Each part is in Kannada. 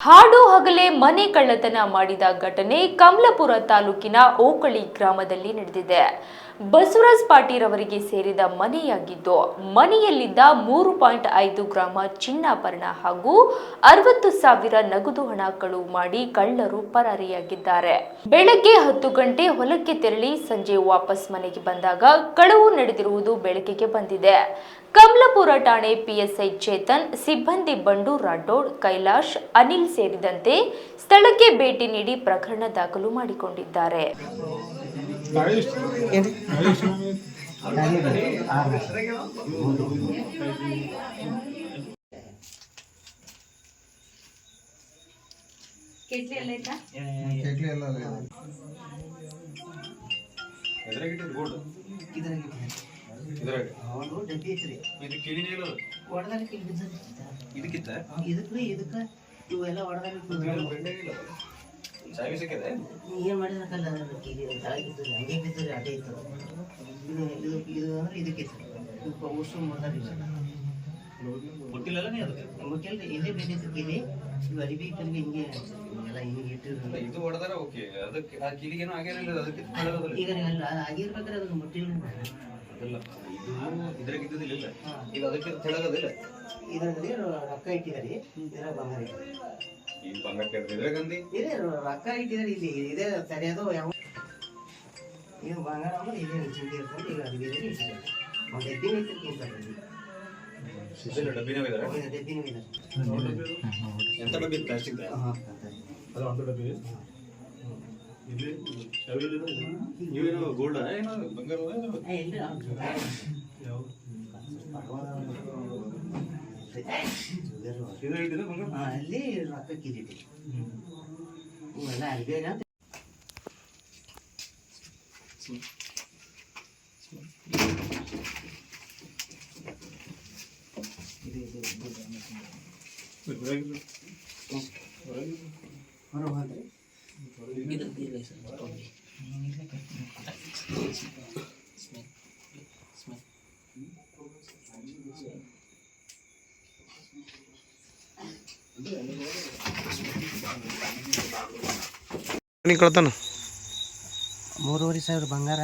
ಹಾಡು ಹಗಲೇ ಮನೆ ಕಳ್ಳತನ ಮಾಡಿದ ಘಟನೆ ಕಮಲಪುರ ತಾಲೂಕಿನ ಓಕಳಿ ಗ್ರಾಮದಲ್ಲಿ ನಡೆದಿದೆ. ಬಸವರಾಜ್ ಪಾಟೀಲ್ ಅವರಿಗೆ ಸೇರಿದ ಮನೆಯಾಗಿದ್ದು, ಮನೆಯಲ್ಲಿದ್ದ ಮೂರು ಪಾಯಿಂಟ್ ಐದು ಗ್ರಾಮ ಚಿನ್ನಾಭರಣ ಹಾಗೂ ಅರವತ್ತು ಸಾವಿರ ನಗದು ಹಣ ಕಳುವು ಮಾಡಿ ಕಳ್ಳರು ಪರಾರಿಯಾಗಿದ್ದಾರೆ. ಬೆಳಗ್ಗೆ ಹತ್ತು ಗಂಟೆ ಹೊಲಕ್ಕೆ ತೆರಳಿ ಸಂಜೆ ವಾಪಸ್ ಮನೆಗೆ ಬಂದಾಗ ಕಳವು ನಡೆದಿರುವುದು ಬೆಳಕಿಗೆ ಬಂದಿದೆ. ಕಮಲಾಪುರ ಠಾಣೆ ಪಿಎಸ್ಐ ಚೇತನ್, ಸಿಬ್ಬಂದಿ ಬಂಡು ರಾಠೋಡ್, ಕೈಲಾಶ್, ಅನಿಲ್ ಸೇರಿದಂತೆ ಸ್ಥಳಕ್ಕೆ ಭೇಟಿ ನೀಡಿ ಪ್ರಕರಣ ದಾಖಲು ಮಾಡಿಕೊಂಡಿದ್ದಾರೆ. ಕೆಟ್ಲಿ ಎಲ್ಲ ಅಲ್ಲ ಇದು. ಎದುರಾಗಿಟ್ಟಿದ್ದು ಗೋಲ್ಡ್ ಇದ್ರಾಗ ಇದು ಕಿವಿನೇ ಇಲ್ಲ ಇದಕ್ಕಿತ್ತ ಇದಕ್ಕ ಇವೆಲ್ಲ ಬೆಂಡೆ ಇಲ್ಲ ಚಾವಿ ಸಿಕ್ಕಿದೆ? ಏನ್ ಮಾಡಿದ್ರಕ್ಕಲ್ಲ ಹಂಗೆ ಬಿದ್ದರೆ ಅಡ್ಡೆ ಇತ್ತು. ಇದು ಇದು ಇದು ಅಂದ್ರೆ ಇದಕ್ಕೆ ಉಸು ಮೊದಲಿಲ್ಲ ಮುಟ್ಟಿಲ್ಲಲ್ಲ ನೀ ಅದಕ್ಕೆ? ಮುಖ್ಯಲ್ಲ ಇದೇ ಬೇಕಿತ್ತು ಕಿಲಿ ಇವು ಅರಿವಿ ಕಲಿಗೆ ಹಿಂಗೆ ಎಲ್ಲ ಹಿಂಗೆ ಇಟ್ಟಿದ್ರು ಇದು ಹೊಡೆದಾರ ಓಕೆ. ಅದಕ್ಕೆ ಆ ಕಿಲಿಗೇನು ಆಗಿರಲಿಲ್ಲ ಅದಕ್ಕೆ ಈಗ ಅಲ್ಲ ಆಗಿರ್ಬೇಕಾದ್ರೆ ಅದನ್ನ ಮುಟ್ಟಿಲ್ಲ ಅದಲ್ಲ ಇದು ಇದ್ರಾಗ ಇದ್ದಿದ್ದಿಲ್ಲ ಈಗ ಅದಕ್ಕೆ ತೆಳಗದಿಲ್ಲ ಇದರಲ್ಲಿ ರೊಕ್ಕ ಇಟ್ಟಿದ್ದಾರೆ ಇದ್ರಾಗ ಬಂಗಾರ ಇಟ್ಟಿದ್ದಾರೆ. ಕೇಳಿದ್ರೆ ಅಂದಿ ಇದೇ ರೊಕ್ಕ ಇಟ್ಟಿದ್ದಾರೆ ಇಲ್ಲಿ ಇದೇ ಸರಿಯಾದ ಯಾವ ಇದು ಬಂಗಾರ ಅಂದ್ರೆ ಇದೇ ಚಿಂತೆ ಇರ್ತದೆ ಈಗ ಅರಿವಿ ಇಟ್ಟಿದ್ದಾರೆ ಒಂದು ಎದ್ದಿನ ಡಬ್ಬಿನೇ ಇದಾರೆ. ಎಂತ ಡಬ್ಬಿ ಪ್ಲಾಸ್ಟಿಕ್ ಅದು ಒಂದು ಡಬ್ಬಿ ನೀವೇನೋ ಗೋಲ್ಡ್ ಏನೋ ಬಂಗಾರ ಬಂಗಾರ ಅಲ್ಲಿ ರೊಕ್ಕ ಕಿರೀಟಿ ಇವೆಲ್ಲ ಅಲ್ಬೇಗ ಹೊರ ಹೋದ್ರೆ ನೀ ಕಳ್ತಾನ? ಮೂರುವರೆ ಸಾವಿರ ಬಂಗಾರ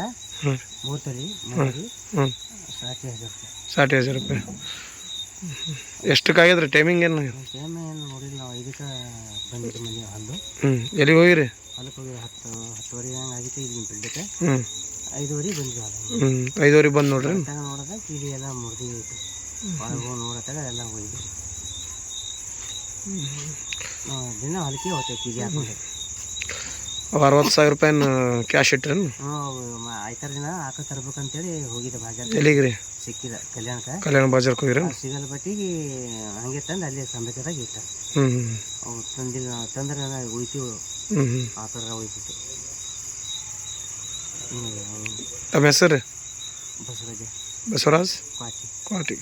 ಮೂರ್ತಲಿ ಮೂರು ತೊಲಿ ಸಾಟಿ ಹಜಾರ್ ರೂಪಾಯಿ. ಸಾಟಿ ಹಜಾರ್ ರೂಪಾಯಿ. ಎಷ್ಟಕ್ಕಾಗ್ಯದ್ರಿ ಟೈಮಿಂಗ್ ಏನು? ಟೈಮ್ ಏನು ನೋಡಿಲ್ಲ ನಾವು. ಇದಕ್ಕೆ ಬಂದಿದ್ದು ಮನೆ ಹಲ್ಲು ಹ್ಞೂ ಎಲ್ಲಿಗೆ ಹೋಗಿರಿ? ಹೊಲಕ್ಕೆ ಹೋಗಿ ಹತ್ತು ಹತ್ತುವರೆ ಹಂಗೆ ಆಗಿತ್ತು ಇಲ್ಲಿ ಬಿಡ್ಬೇಕು ಹ್ಞೂ ಐದುವರೆ ಬಂದ್ವಿ ಹೊಲ. ಹ್ಞೂ ಐದುವರೆಗೆ ಬಂದು ನೋಡ್ರಿ. ನೋಡಿದಾಗ ಕೀಲಿ ಎಲ್ಲ ಮುರಿದಿ ಇತ್ತು ಒಳಗೆ ಹೋಗಿ ನೋಡತ್ತಾಗ ಎಲ್ಲ ಹೋಯ್ದು ನಾವು ದಿನ ಹೊಲಿಕೆ ಹೋಗ್ತೇವೆ ಹಾಕೊಂಡು ಅವು ಅರವತ್ತು ಸಾವಿರ ರೂಪಾಯಿನ ಕ್ಯಾಶ್ ಇಟ್ರೇನು ನಾವು ಆಯ್ತಾರ ದಿನ ಆಕ ತರ್ಬೇಕಂತೇಳಿ ಹೋಗಿದ್ದೆ ಬಾಜಾರ್ ಎಲ್ಲಿಗೆ ರೀ ಸಿಕ್ಕಿದ ಕಲ್ಯಾಣಕ್ಕೆ. ಕಲ್ಯಾಣ ಬಾಜಾರ್ಗೆ ಹೋಗಿರಿ ಸಿಗಲ್ ಬಟ್ಟಿಗೆ ಹಂಗೆ ತಂದು ಅಲ್ಲಿ ಸಂಬಳದಾಗ ಇಟ್ಟ ಹ್ಞೂ ಹ್ಞೂ ಅವು ತಂದಿಲ್ಲ ತಂದ್ರೆ ಉಳಿತೀವಿ ಹ್ಞೂ ಹ್ಞೂ ಆ ಥರ ಉಳಿತಿತ್ತು ತಮ್ಮ ಹೆಸರು ಬಸವರಾಜ. ಬಸವರಾಜ್? ಕ್ವಾಟಿ. ಕ್ವಾಟಿ.